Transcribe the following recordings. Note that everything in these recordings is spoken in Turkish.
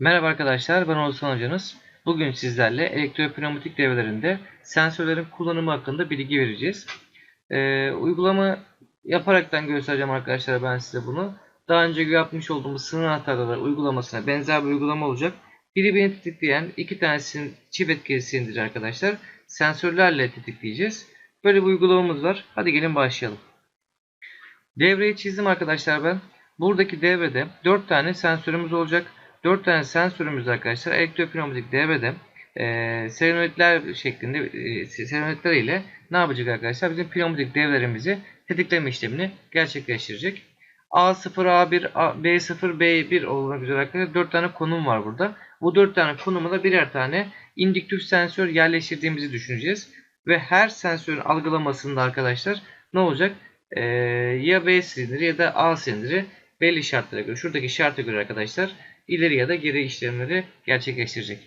Merhaba arkadaşlar, ben Oğuzhan Hocanız. Bugün sizlerle elektropneumatik devrelerinde sensörlerin kullanımı hakkında bilgi vereceğiz. Ee, uygulama yaparaktan göstereceğim arkadaşlar ben size bunu. Daha önce yapmış olduğumuz sınır anahtarları uygulamasına benzer bir uygulama olacak. Biri beni tetikleyen iki tanesinin çift etkili silindir arkadaşlar. Sensörlerle tetikleyeceğiz. Böyle bir uygulamamız var. Hadi gelin başlayalım. Devreyi çizdim arkadaşlar ben. Buradaki devrede 4 tane sensörümüz olacak. 4 tane sensörümüz arkadaşlar elektropneumatik devrede e, solenoidler şeklinde e, solenoidler ile ne yapacak arkadaşlar? Bizim pneumatik devrelerimizi tetikleme işlemini gerçekleştirecek. A0, A1, A, B0, B1 olmak üzere arkadaşlar 4 tane konum var burada. Bu 4 tane konuma da birer tane indüktif sensör yerleştirdiğimizi düşüneceğiz. Ve her sensörün algılamasında arkadaşlar ne olacak? Ee, ya B silindiri ya da A silindiri belli şartlara göre, şuradaki şarta göre arkadaşlar ileri ya da geri işlemleri gerçekleştirecek.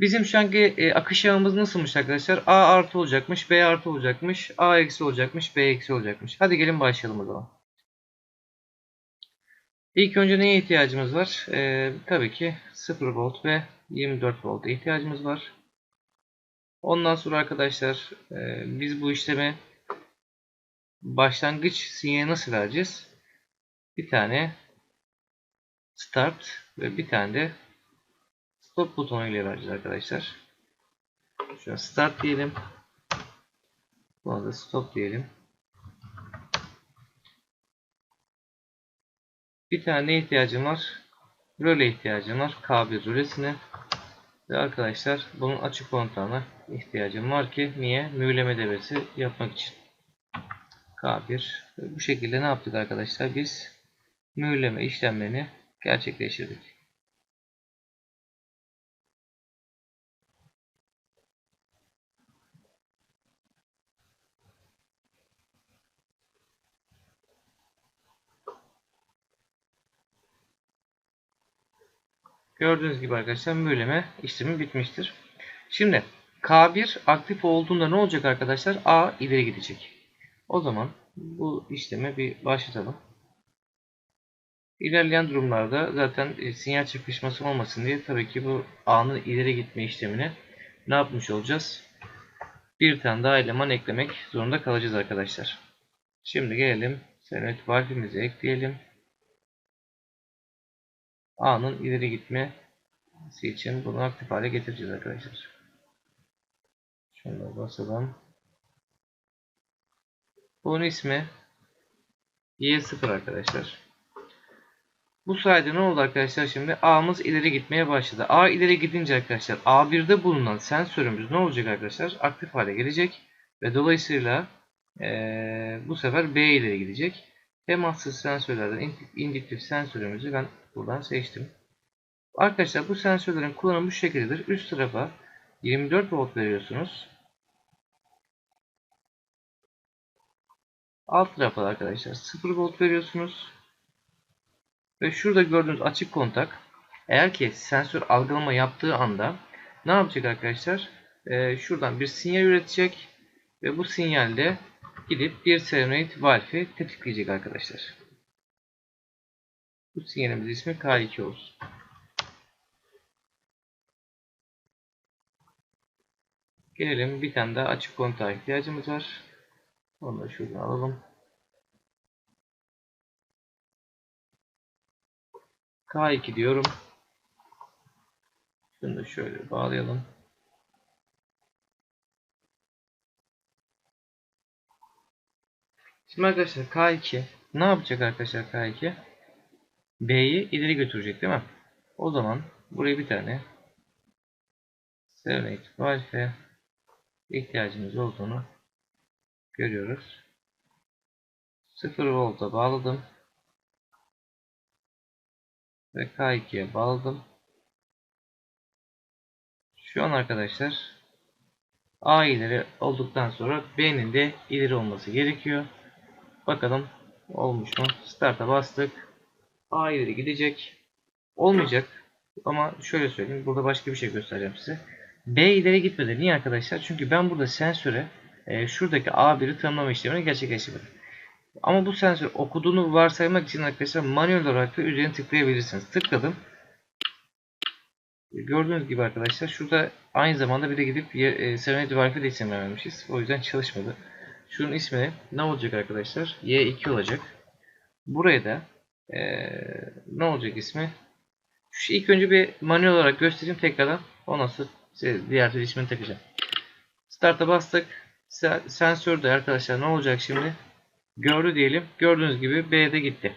Bizim şu anki e, akış yağımız nasılmış arkadaşlar? A artı olacakmış, B artı olacakmış, A eksi olacakmış, B eksi olacakmış. Hadi gelin başlayalım o zaman. İlk önce neye ihtiyacımız var? E, tabii ki 0 volt ve 24 volta ihtiyacımız var. Ondan sonra arkadaşlar e, biz bu işlemi başlangıç sinyali nasıl vereceğiz? Bir tane start ve bir tane de stop butonu ile vereceğiz arkadaşlar. Şöyle start diyelim. Buna da stop diyelim. Bir tane ihtiyacım var. Röle ihtiyacım var. K1 rölesine. Ve arkadaşlar bunun açık kontağına ihtiyacım var ki niye? Mühürleme devresi yapmak için. K1. Bu şekilde ne yaptık arkadaşlar? Biz mühürleme işlemlerini gerçekleştirdik. Gördüğünüz gibi arkadaşlar mühürleme işlemi bitmiştir. Şimdi K1 aktif olduğunda ne olacak arkadaşlar? A ileri gidecek. O zaman bu işlemi bir başlatalım. İlerleyen durumlarda zaten e, sinyal çakışması olmasın diye tabii ki bu A'nın ileri gitme işlemini ne yapmış olacağız? Bir tane daha eleman eklemek zorunda kalacağız arkadaşlar. Şimdi gelelim senet valfimizi ekleyelim. A'nın ileri gitmesi için bunu aktif hale getireceğiz arkadaşlar. Şunu basalım. Bunun ismi Y0 arkadaşlar. Bu sayede ne oldu arkadaşlar şimdi? A'mız ileri gitmeye başladı. A ileri gidince arkadaşlar A1'de bulunan sensörümüz ne olacak arkadaşlar? Aktif hale gelecek. Ve dolayısıyla ee, bu sefer B ileri gidecek. Temassız sensörlerden indüktif sensörümüzü ben buradan seçtim. Arkadaşlar bu sensörlerin kullanımı şu şekildedir. Üst tarafa 24 volt veriyorsunuz. Alt tarafa da arkadaşlar 0 volt veriyorsunuz. Ve şurada gördüğünüz açık kontak eğer ki sensör algılama yaptığı anda ne yapacak arkadaşlar? Ee, şuradan bir sinyal üretecek ve bu sinyalde gidip bir solenoid valfi tetikleyecek arkadaşlar. Bu sinyalimiz ismi K2 olsun. Gelelim bir tane daha açık kontağa ihtiyacımız var. Onu da şuradan alalım. K2 diyorum. Şunu da şöyle bağlayalım. Şimdi arkadaşlar K2 ne yapacak arkadaşlar K2? B'yi ileri götürecek değil mi? O zaman buraya bir tane Serenade Valve ihtiyacımız olduğunu görüyoruz. 0 volta bağladım. Ve K2'ye bağladım. Şu an arkadaşlar A ileri olduktan sonra B'nin de ileri olması gerekiyor. Bakalım olmuş mu? Start'a bastık. A ileri gidecek. Olmayacak. Ama şöyle söyleyeyim. Burada başka bir şey göstereceğim size. B ileri gitmedi. Niye arkadaşlar? Çünkü ben burada sensöre e, şuradaki A1'i tanımlama işlemini gerçekleştirdim. Ama bu sensör okuduğunu varsaymak için arkadaşlar manuel olarak da üzerine tıklayabilirsiniz. Tıkladım. Gördüğünüz gibi arkadaşlar şurada aynı zamanda bir de gidip e, Serenity Wi-Fi de isim vermemişiz. O yüzden çalışmadı. Şunun ismi ne olacak arkadaşlar? Y2 olacak. Buraya da e, ne olacak ismi? Şu ilk önce bir manuel olarak göstereyim tekrardan. Ondan sonra size diğer türlü ismini takacağım. Start'a bastık. Se- Sensörde arkadaşlar ne olacak şimdi? Gördü diyelim. Gördüğünüz gibi B'de gitti.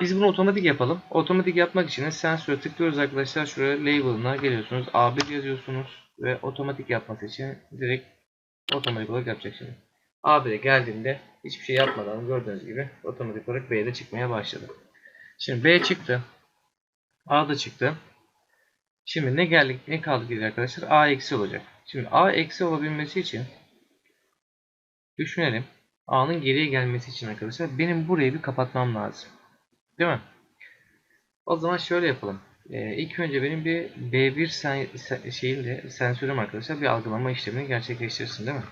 Biz bunu otomatik yapalım. Otomatik yapmak için de sensöre tıklıyoruz arkadaşlar. Şuraya label'ına geliyorsunuz. A1 yazıyorsunuz. Ve otomatik yapması için direkt otomatik olarak yapacak şimdi. A1'e geldiğinde hiçbir şey yapmadan gördüğünüz gibi otomatik olarak B'de çıkmaya başladı. Şimdi B çıktı. A da çıktı. Şimdi ne geldik ne kaldı arkadaşlar? A eksi olacak. Şimdi A eksi olabilmesi için düşünelim. A'nın geriye gelmesi için arkadaşlar benim burayı bir kapatmam lazım. Değil mi? O zaman şöyle yapalım. Ee, ilk önce benim bir B1 sen, sen, şeyinde sensörüm arkadaşlar bir algılama işlemini gerçekleştirsin değil mi?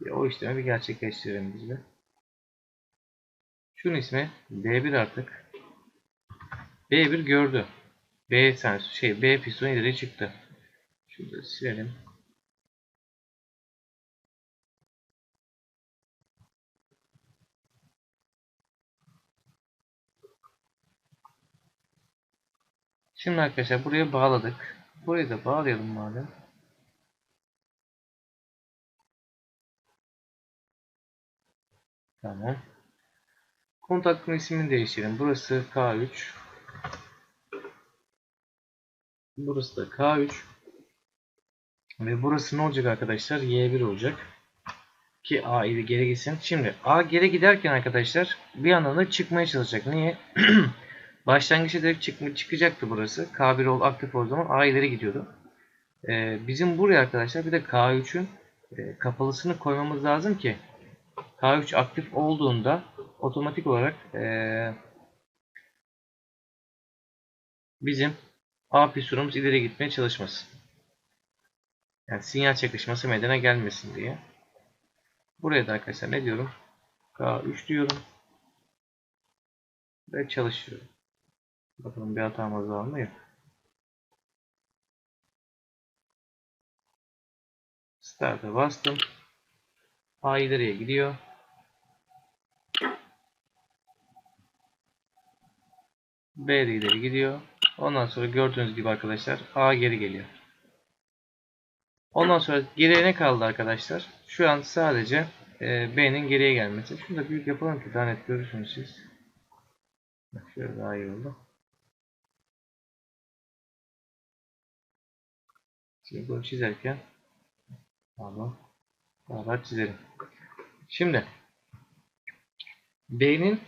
Bir o işlemi bir gerçekleştirelim biz de. Şunun ismi B1 artık. B1 gördü. B sensör şey B piston ileri çıktı. Şurada silelim. Şimdi arkadaşlar buraya bağladık. Burayı da bağlayalım madem. Tamam. Kontaktın ismini değiştirelim. Burası K3. Burası da K3. Ve burası ne olacak arkadaşlar? Y1 olacak. Ki A ile geri gitsin. Şimdi A geri giderken arkadaşlar bir yandan da çıkmaya çalışacak. Niye? Başlangıçta direkt çık çıkacaktı burası. K1 ol aktif olduğu zaman A ileri gidiyordu. Ee, bizim buraya arkadaşlar bir de K3'ün e, kapalısını koymamız lazım ki K3 aktif olduğunda otomatik olarak e, bizim A pistonumuz ileri gitmeye çalışmasın. Yani sinyal çakışması meydana gelmesin diye. Buraya da arkadaşlar ne diyorum? K3 diyorum. Ve çalışıyorum. Bakalım bir hatamız var mı? Yok. Start'a bastım. A ileriye gidiyor. B de ileri gidiyor. Ondan sonra gördüğünüz gibi arkadaşlar A geri geliyor. Ondan sonra geriye ne kaldı arkadaşlar? Şu an sadece e, B'nin geriye gelmesi. Şunu da büyük yapalım ki daha net görürsünüz siz. Şöyle daha iyi oldu. Şimdi bunu çizerken pardon beraber çizelim. Şimdi B'nin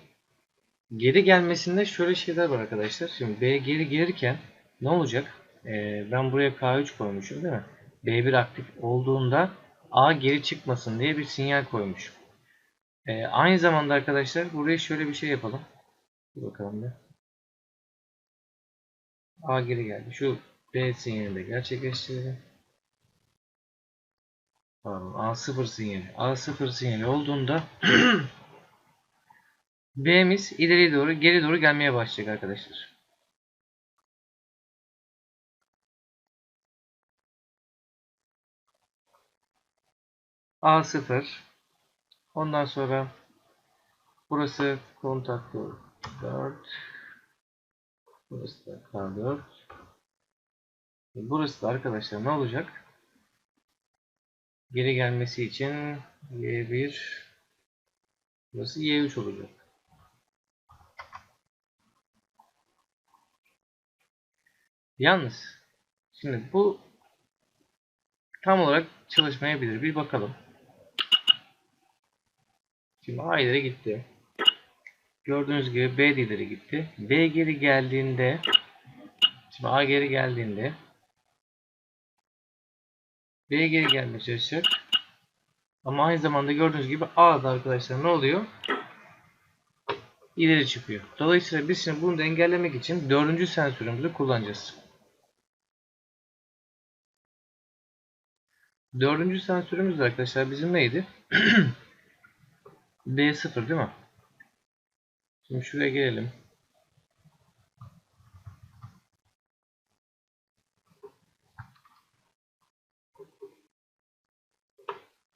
geri gelmesinde şöyle şeyler var arkadaşlar. Şimdi B geri gelirken ne olacak? Ee, ben buraya K3 koymuşum değil mi? B1 aktif olduğunda A geri çıkmasın diye bir sinyal koymuşum. Ee, aynı zamanda arkadaşlar buraya şöyle bir şey yapalım. Bir bakalım bir. A geri geldi. Şu B sinyalini de gerçekleştirelim. Pardon, A0 sinyali. A0 sinyali olduğunda B'miz ileriye doğru, geri doğru gelmeye başlayacak arkadaşlar. A0 Ondan sonra burası kontaktör 4 Burası da K4 Burası da arkadaşlar ne olacak? Geri gelmesi için Y1 Burası Y3 olacak. Yalnız şimdi bu tam olarak çalışmayabilir. Bir bakalım. Şimdi A ileri gitti. Gördüğünüz gibi B ileri gitti. B geri geldiğinde şimdi A geri geldiğinde B geri gelmeye çalışacak. Ama aynı zamanda gördüğünüz gibi A'da arkadaşlar ne oluyor? İleri çıkıyor. Dolayısıyla biz şimdi bunu da engellemek için dördüncü sensörümüzü kullanacağız. Dördüncü sensörümüz arkadaşlar bizim neydi? B0 değil mi? Şimdi şuraya gelelim.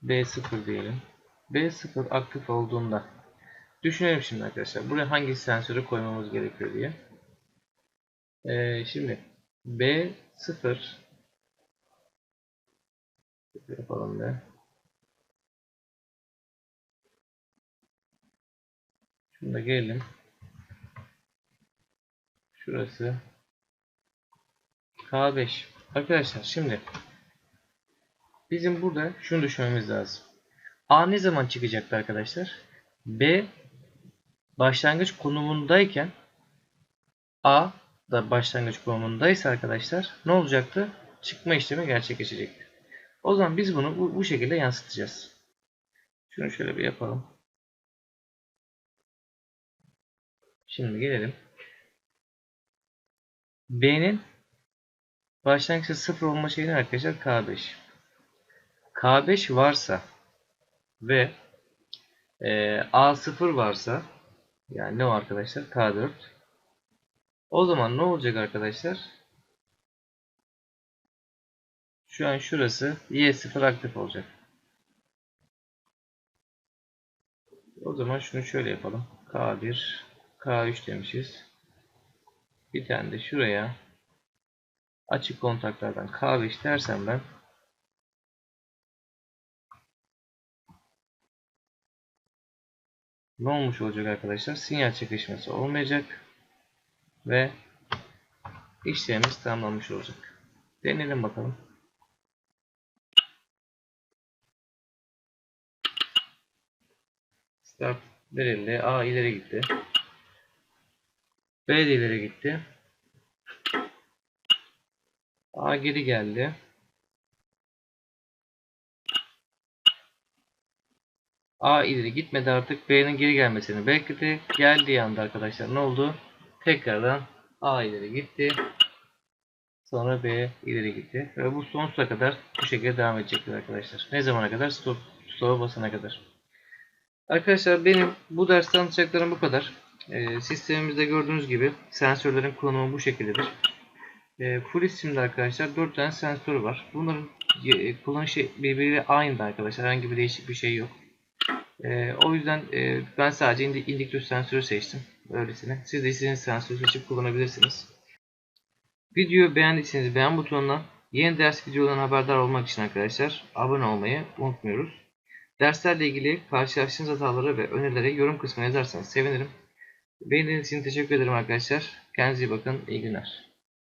B0 diyelim. B0 aktif olduğunda düşünelim şimdi arkadaşlar. Buraya hangi sensörü koymamız gerekiyor diye. Ee, şimdi B0 yapalım be. Şunu da gelelim. Şurası K5. Arkadaşlar şimdi bizim burada şunu düşünmemiz lazım. A ne zaman çıkacaktı arkadaşlar? B başlangıç konumundayken A da başlangıç konumundaysa arkadaşlar ne olacaktı? Çıkma işlemi gerçekleşecekti. O zaman biz bunu bu, bu şekilde yansıtacağız. Şunu şöyle bir yapalım. Şimdi gelelim. B'nin başlangıçta 0 olma şeyini arkadaşlar K5. K5 varsa ve e, A0 varsa yani ne o arkadaşlar? K4 o zaman ne olacak arkadaşlar? Şu an şurası Y0 aktif olacak. O zaman şunu şöyle yapalım. K1 K3 demişiz. Bir tane de şuraya açık kontaklardan K5 dersem ben ne olmuş olacak arkadaşlar? Sinyal çekişmesi olmayacak ve işlemimiz tamamlanmış olacak. Deneyelim bakalım. Start verildi. A ileri gitti. B de ileri gitti. A geri geldi. A ileri gitmedi artık. B'nin geri gelmesini bekledi. Geldiği anda arkadaşlar ne oldu? Tekrardan A ileri gitti. Sonra B ileri gitti. Ve bu sonsuza kadar bu şekilde devam edecektir arkadaşlar. Ne zamana kadar? Stop, stop'a basana kadar. Arkadaşlar benim bu derste anlatacaklarım bu kadar. Ee, sistemimizde gördüğünüz gibi sensörlerin kullanımı bu şekildedir. Ee, full isimde arkadaşlar 4 tane sensör var. Bunların e, kullanışı birbiriyle aynı arkadaşlar. Herhangi bir değişik bir şey yok. Ee, o yüzden e, ben sadece indi indikatör sensörü seçtim. Öylesine. Siz de istediğiniz sensörü seçip kullanabilirsiniz. Videoyu beğendiyseniz beğen butonuna yeni ders videolarından haberdar olmak için arkadaşlar abone olmayı unutmuyoruz. Derslerle ilgili karşılaştığınız hataları ve önerileri yorum kısmına yazarsanız sevinirim. Beğendiğiniz için teşekkür ederim arkadaşlar. Kendinize iyi bakın. İyi günler.